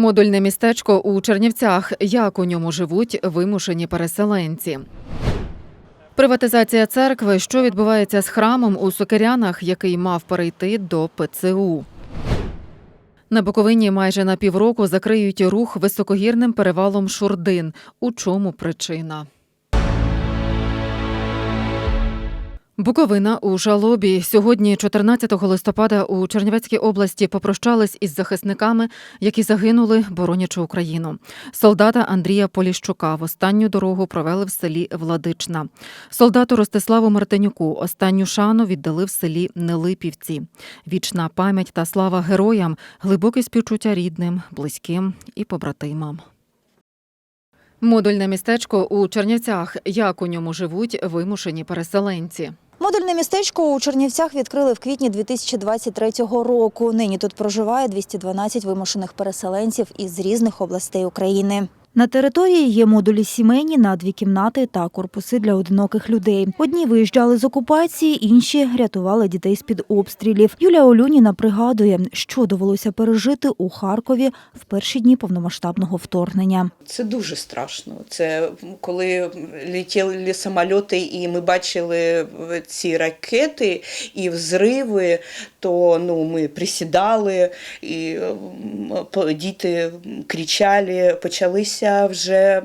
Модульне містечко у Чернівцях. Як у ньому живуть вимушені переселенці? Приватизація церкви, що відбувається з храмом у Сокирянах, який мав перейти до ПЦУ. На Буковині майже на півроку закриють рух високогірним перевалом Шурдин. У чому причина? Буковина у жалобі. Сьогодні, 14 листопада, у Чернівецькій області попрощались із захисниками, які загинули, боронячи Україну. Солдата Андрія Поліщука в останню дорогу провели в селі Владична. Солдату Ростиславу Мартинюку останню шану віддали в селі Нелипівці. Вічна пам'ять та слава героям, глибоке співчуття рідним, близьким і побратимам. Модульне містечко у Чернівцях. Як у ньому живуть вимушені переселенці? Модульне містечко у Чернівцях відкрили в квітні 2023 року. Нині тут проживає 212 вимушених переселенців із різних областей України. На території є модулі сімейні на дві кімнати та корпуси для одиноких людей. Одні виїжджали з окупації, інші рятували дітей з під обстрілів. Юлія Олюніна пригадує, що довелося пережити у Харкові в перші дні повномасштабного вторгнення. Це дуже страшно. Це коли летіли самольоти, і ми бачили ці ракети і взриви, то ну, ми присідали, і діти кричали, почалися вже.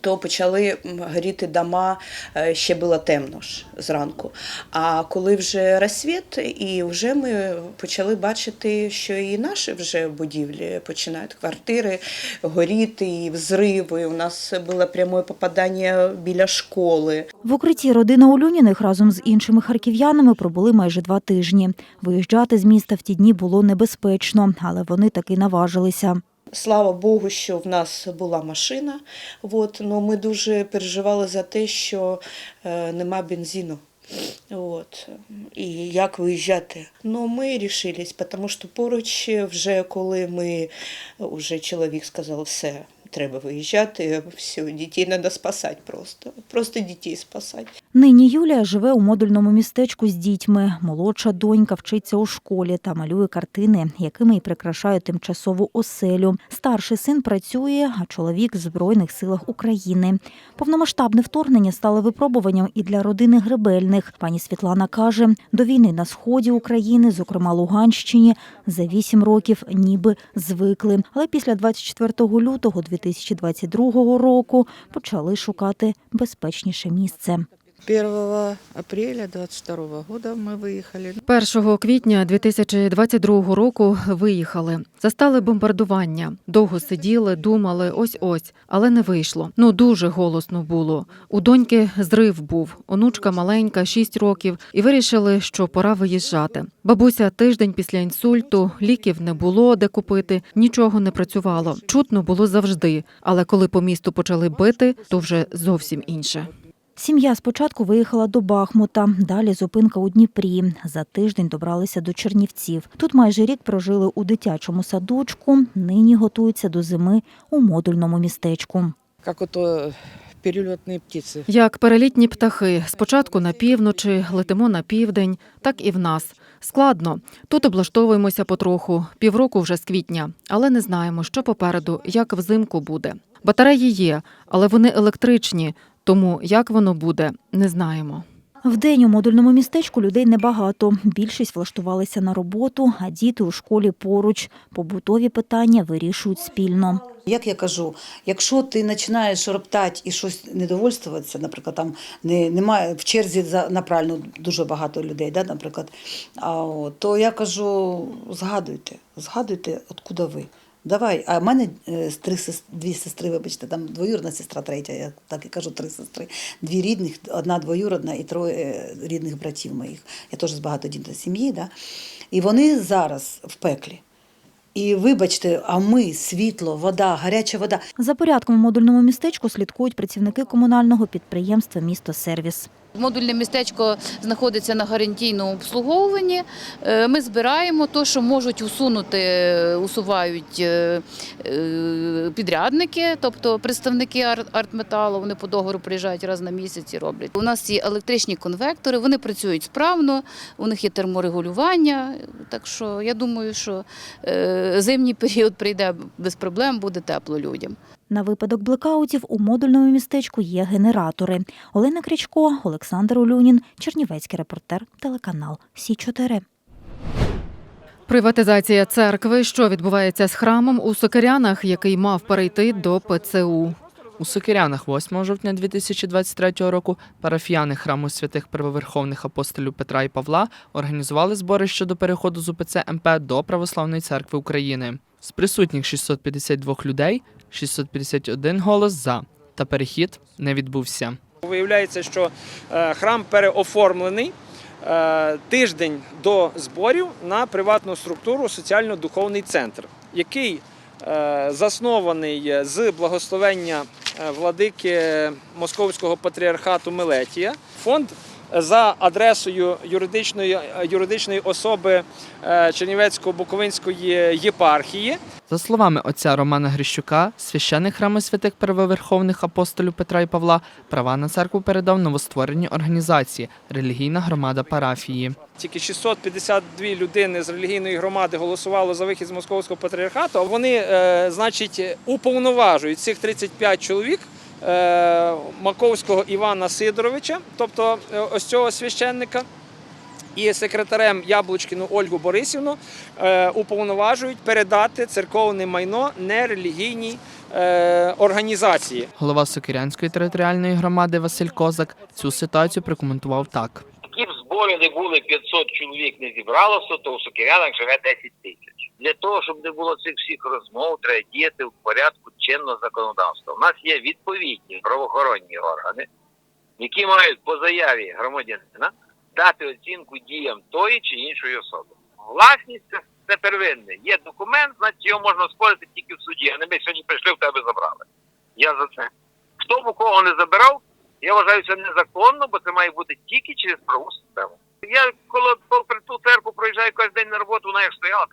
То почали горіти дома, е, ще було темно ж зранку. А коли вже розсвіт, і вже ми почали бачити, що і наші вже будівлі починають квартири горіти, і взриви. У нас було пряме попадання біля школи. В укритті родина Олюніних разом з іншими харків'янами пробули майже два тижні. Виїжджати з міста в ті дні було небезпечно, але вони таки наважилися. Слава Богу, що в нас була машина. От, ну, ми дуже переживали за те, що е, нема бензину. От. І як виїжджати? Ну, ми рішились, тому що поруч, вже коли ми, вже чоловік сказав, все, треба виїжджати, все, дітей треба спасати просто. Просто дітей спасати. Нині Юлія живе у модульному містечку з дітьми. Молодша донька вчиться у школі та малює картини, якими й прикрашає тимчасову оселю. Старший син працює, а чоловік в Збройних силах України. Повномасштабне вторгнення стало випробуванням і для родини Гребельних. Пані Світлана каже, до війни на сході України, зокрема Луганщині, за вісім років ніби звикли. Але після 24 лютого 2022 року почали шукати безпечніше місце. 1 апреля 22 года мы выехали. 1 квітня 2022 року виїхали. Застали бомбардування. Довго сиділи, думали, ось-ось, але не вийшло. Ну дуже голосно було. У доньки зрив був, онучка маленька, 6 років, і вирішили, що пора виїжджати. Бабуся тиждень після інсульту, ліків не було де купити, нічого не працювало. Чутно було завжди. Але коли по місту почали бити, то вже зовсім інше. Сім'я спочатку виїхала до Бахмута, далі зупинка у Дніпрі. За тиждень добралися до Чернівців. Тут майже рік прожили у дитячому садочку. Нині готуються до зими у модульному містечку. Как вот э, перелетные птицы. Як перелітні птахи, спочатку на півночі, летимо на південь, так і в нас. Складно. Тут облаштовуємося потроху, півроку вже з квітня, але не знаємо, що попереду, як взимку буде. Батареї є, але вони електричні, тому як воно буде, не знаємо. Вдень у модульному містечку людей небагато. Більшість влаштувалися на роботу, а діти у школі поруч. Побутові питання вирішують спільно. Як я кажу, якщо ти починаєш роптати і щось недовольствуватися, наприклад, там не, немає в черзі за на пральну дуже багато людей, да, наприклад, а, то я кажу, згадуйте, згадуйте, откуда ви. Давай, а в мене е, три дві сестри, вибачте, там двоюродна сестра, третя, я так і кажу, три сестри. Дві рідних, одна двоюродна і троє е, рідних братів моїх. Я теж з багатодітної сім'ї, да? і вони зараз в пеклі. І вибачте, а ми світло, вода, гаряча вода. За порядком у модульному містечку слідкують працівники комунального підприємства Місто Сервіс. Модульне містечко знаходиться на гарантійному обслуговуванні. Е, Ми збираємо те, що можуть усунути, е, усувають е, підрядники, тобто представники артметалу. Вони по договору приїжджають раз на місяць і роблять. У нас є електричні конвектори, вони працюють справно, у них є терморегулювання. Так що я думаю, що зимній період прийде без проблем, буде тепло людям. На випадок блекаутів у модульному містечку є генератори. Олена Крячко, Олександр Улюнін, Чернівецький репортер, телеканал Сі 4 Приватизація церкви, що відбувається з храмом у Сокирянах, який мав перейти до ПЦУ. У Сокирянах 8 жовтня 2023 року парафіяни храму святих первоверховних апостолів Петра і Павла організували збори щодо переходу з УПЦ МП до Православної церкви України. З присутніх 652 людей 651 голос за, та перехід не відбувся. Виявляється, що е, храм переоформлений е, тиждень до зборів на приватну структуру соціально-духовний центр, який е, заснований з благословення владики Московського патріархату Мелетія. Фонд за адресою юридичної, юридичної особи е, Чернівецько-Буковинської єпархії За словами отця Романа Грищука, священник храму святих первоверховних апостолів Петра і Павла права на церкву передав новоствореній організації релігійна громада парафії. Тільки 652 людини з релігійної громади голосувало за вихід з московського патріархату. Вони, е, значить, уповноважують цих 35 чоловік. Е, Маковського Івана Сидоровича, тобто е, ось цього священника, і секретарем Яблучкіну Ольгу Борисівну е, уповноважують передати церковне майно нерелігійній організації. Голова Сокирянської територіальної громади Василь Козак цю ситуацію прокоментував так. Які б збори не були 500 чоловік не зібралося, то у Сокирянах живе 10 тисяч. Для того, щоб не було цих всіх розмов, треба діяти в порядку чинного законодавства. У нас є відповідні правоохоронні органи, які мають по заяві громадянина дати оцінку діям тої чи іншої особи. Власність це, первинне. Є документ, значить його можна спорити тільки в суді, а не ми сьогодні прийшли в тебе забрали. Я за це. Хто б у кого не забирав, я вважаю це незаконно, бо це має бути тільки через правову систему. Я коли попри ту церкву проїжджаю кожен день на роботу, вона як стояла.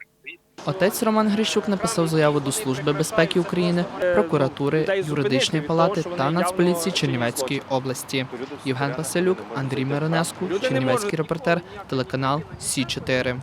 Отець Роман Грищук написав заяву до Служби безпеки України, прокуратури, юридичної палати та Нацполіції Чернівецької області. Євген Василюк, Андрій Миронеску, Чернівецький репортер, телеканал Сі 4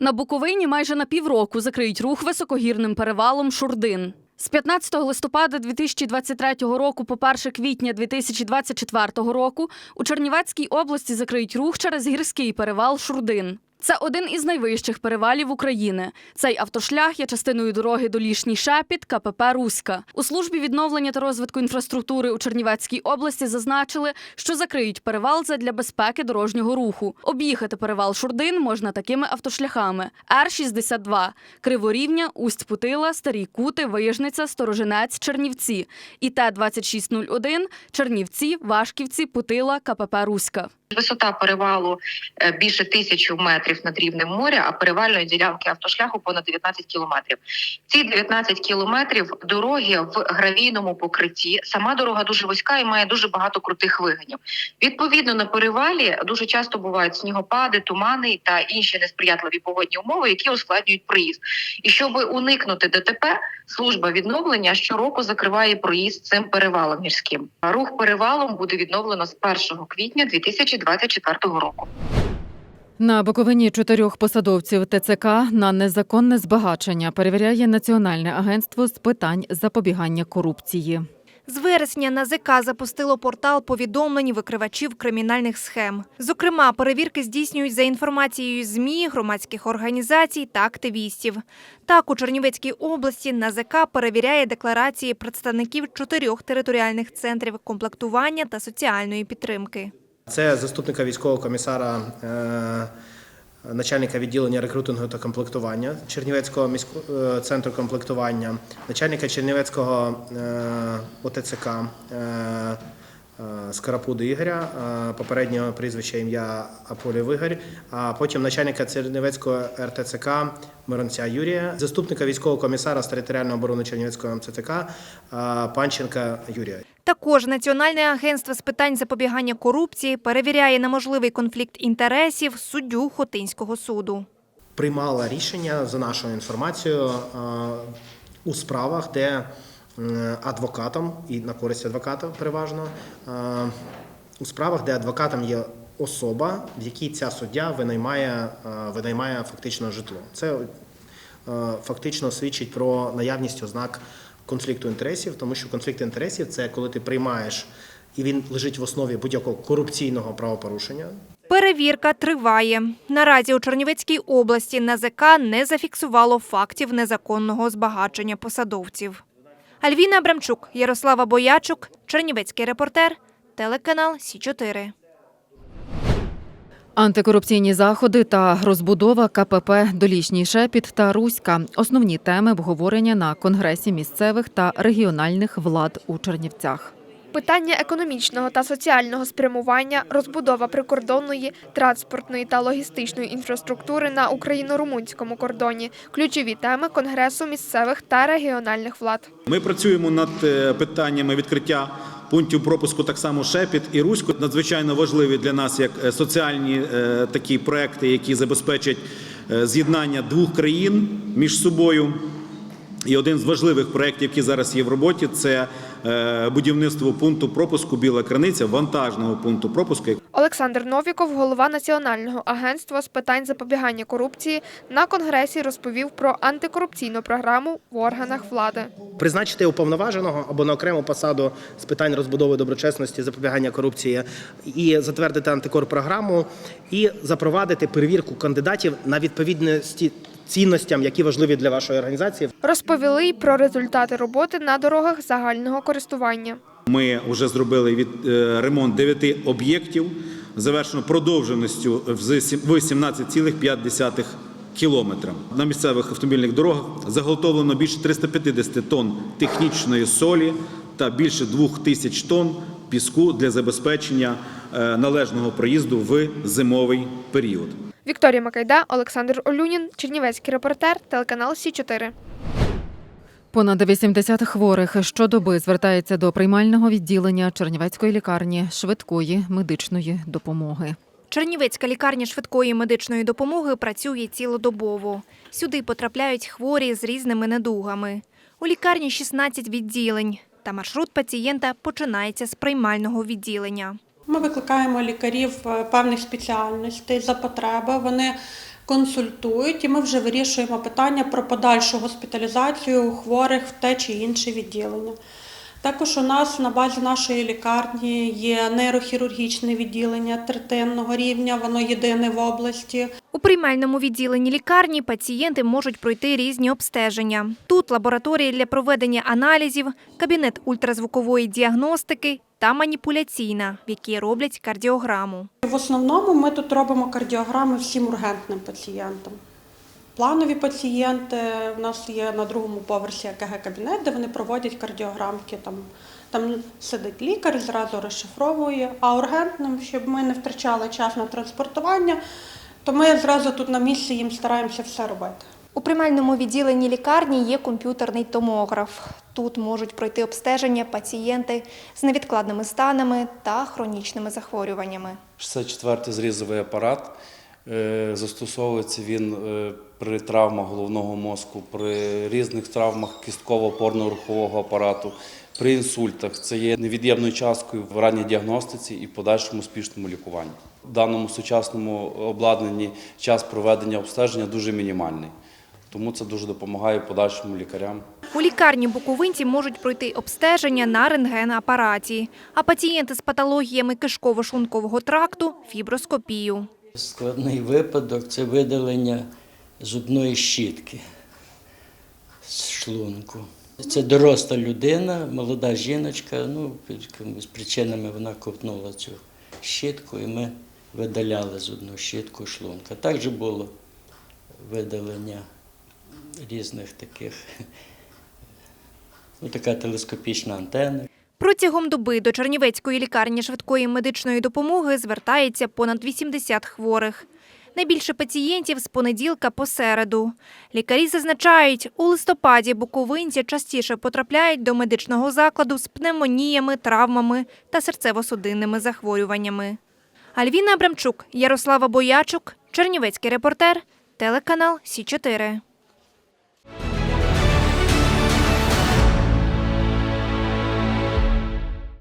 На Буковині майже на півроку закриють рух високогірним перевалом Шурдин. З 15 листопада 2023 року по 1 квітня 2024 року у Чернівецькій області закриють рух через гірський перевал Шурдин. Це один із найвищих перевалів України. Цей автошлях є частиною дороги Долішній Шепіт КПП Руська. У службі відновлення та розвитку інфраструктури у Чернівецькій області зазначили, що закриють перевал задля безпеки дорожнього руху. Об'їхати перевал Шурдин можна такими автошляхами: Р-62, Криворівня, Усть-Путила, Старі Кути, Вижниця, Сторожинець, Чернівці і Т-2601, Чернівці, Вашківці, Путила, КПП Руська. Висота перевалу е, більше тисячі метрів над рівнем моря, а перевальної ділянки автошляху понад 19 кілометрів. Ці 19 кілометрів дороги в гравійному покритті. Сама дорога дуже вузька і має дуже багато крутих вигинів. Відповідно, на перевалі дуже часто бувають снігопади, тумани та інші несприятливі погодні умови, які ускладнюють проїзд. І щоб уникнути ДТП, служба відновлення щороку закриває проїзд цим перевалом гірським. Рух перевалом буде відновлено з 1 квітня 2024 року. На Буковині чотирьох посадовців ТЦК на незаконне збагачення перевіряє Національне агентство з питань запобігання корупції. З вересня НАЗК запустило портал повідомлень викривачів кримінальних схем. Зокрема, перевірки здійснюють за інформацією ЗМІ, громадських організацій та активістів. Так, у Чернівецькій області НАЗК перевіряє декларації представників чотирьох територіальних центрів комплектування та соціальної підтримки. Це заступника військового комісара, е, начальника відділення рекрутингу та комплектування Чернівецького міського е, центру комплектування, начальника Чернівецького е, ОТЦК Скарапуди Ігоря, попереднього прізвища ім'я Аполів Ігор, а потім начальника Чернівецького РТЦК Миронця Юрія, заступника військового комісара з територіальної оборони Чернівецького МЦТК Панченка Юрія. Також Національне агентство з питань запобігання корупції перевіряє на можливий конфлікт інтересів суддю Хотинського суду. приймала рішення за нашою інформацією е, у справах, де адвокатом і на користь адвоката переважно е, у справах, де адвокатом є особа, в якій ця суддя винаймає, е, винаймає фактично житло. Це фактично свідчить про наявність ознак конфлікту інтересів, тому що конфлікт інтересів це коли ти приймаєш і він лежить в основі будь-якого корупційного правопорушення, Перевірка триває. Наразі у Чернівецькій області НАЗК не зафіксувало фактів незаконного збагачення посадовців. Альвіна Абрамчук, Ярослава Боячук, Чернівецький репортер, телеканал Сі 4 Антикорупційні заходи та розбудова КПП Долішній Шепіт та Руська основні теми обговорення на конгресі місцевих та регіональних влад у Чернівцях. Питання економічного та соціального спрямування, розбудова прикордонної, транспортної та логістичної інфраструктури на україно-румунському кордоні ключові теми Конгресу місцевих та регіональних влад. Ми працюємо над е, питаннями відкриття пунктів пропуску так само Шепіт і Руську. Надзвичайно важливі для нас як е, соціальні е, такі проекти, які забезпечать е, з'єднання двох країн між собою. І один з важливих проєктів, який зараз є в роботі, це будівництво пункту пропуску Біла Криниця, вантажного пункту пропуску. Олександр Новіков, голова Національного агентства з питань запобігання корупції, на конгресі розповів про антикорупційну програму в органах влади. призначити уповноваженого або на окрему посаду з питань розбудови доброчесності, запобігання корупції і затвердити антикорпрограму, і запровадити перевірку кандидатів на відповідності цінностям, які важливі для вашої організації. Розповіли й про результати роботи на дорогах загального користування. Ми вже зробили від е, ремонт 9 об'єктів, завершено продовженістю в сім- в 17,5 кілометра. На місцевих автомобільних дорогах заготовлено більше 350 тонн технічної солі та більше 2 тисяч тонн піску для забезпечення е, належного проїзду в зимовий період. Вікторія Макайда, Олександр Олюнін, Чернівецький репортер, телеканал Сі 4 Понад 80 хворих щодоби звертається до приймального відділення Чернівецької лікарні швидкої медичної допомоги. Чернівецька лікарня швидкої медичної допомоги працює цілодобово. Сюди потрапляють хворі з різними недугами. У лікарні 16 відділень, та маршрут пацієнта починається з приймального відділення. Ми викликаємо лікарів е, певних спеціальностей за потреби. Вони консультують, і ми вже вирішуємо питання про подальшу госпіталізацію хворих в те чи інше відділення. Також у нас на базі нашої лікарні є нейрохірургічне відділення третинного рівня, воно єдине в області. У приймальному відділенні лікарні пацієнти можуть пройти різні обстеження. Тут лабораторії для проведення аналізів, кабінет ультразвукової діагностики та маніпуляційна, в якій роблять кардіограму. В основному ми тут робимо кардіограми всім ургентним пацієнтам. Планові пацієнти у нас є на другому поверсі ЕКГ-кабінет, де вони проводять кардіограмки. Там, там сидить лікар, зразу розшифровує. А ургентним, щоб ми не втрачали час на транспортування, то ми зразу тут на місці їм стараємося все робити. У приймальному відділенні лікарні є комп'ютерний томограф. Тут можуть пройти обстеження пацієнти з невідкладними станами та хронічними захворюваннями. 64-й зрізовий апарат. Е, Застосовується він е, при травмах головного мозку, при різних травмах кістково-опорно-рухового апарату, при інсультах. Це є невід'ємною часткою в ранній діагностиці і подальшому успішному лікуванні. В даному сучасному обладнанні час проведення обстеження дуже мінімальний. Тому це дуже допомагає подальшому лікарям. У лікарні буковинці можуть пройти обстеження на рентген-апараті, а пацієнти з патологіями кишково-шлункового тракту – фіброскопію. Складний випадок це видалення зубної щітки з шлунку. Це доросла людина, молода жіночка. Ну, під причинами вона ковтнула цю щітку, і ми видаляли зубну щітку шлунка. Також було видалення різних таких, ну, така телескопічна антенна. Протягом доби до Чернівецької лікарні швидкої медичної допомоги звертається понад 80 хворих. Найбільше пацієнтів з понеділка по середу. Лікарі зазначають, у листопаді буковинці частіше потрапляють до медичного закладу з пневмоніями, травмами та серцево-судинними захворюваннями. Альвіна Абрамчук, Ярослава Боячук, Чернівецький репортер, телеканал Сі 4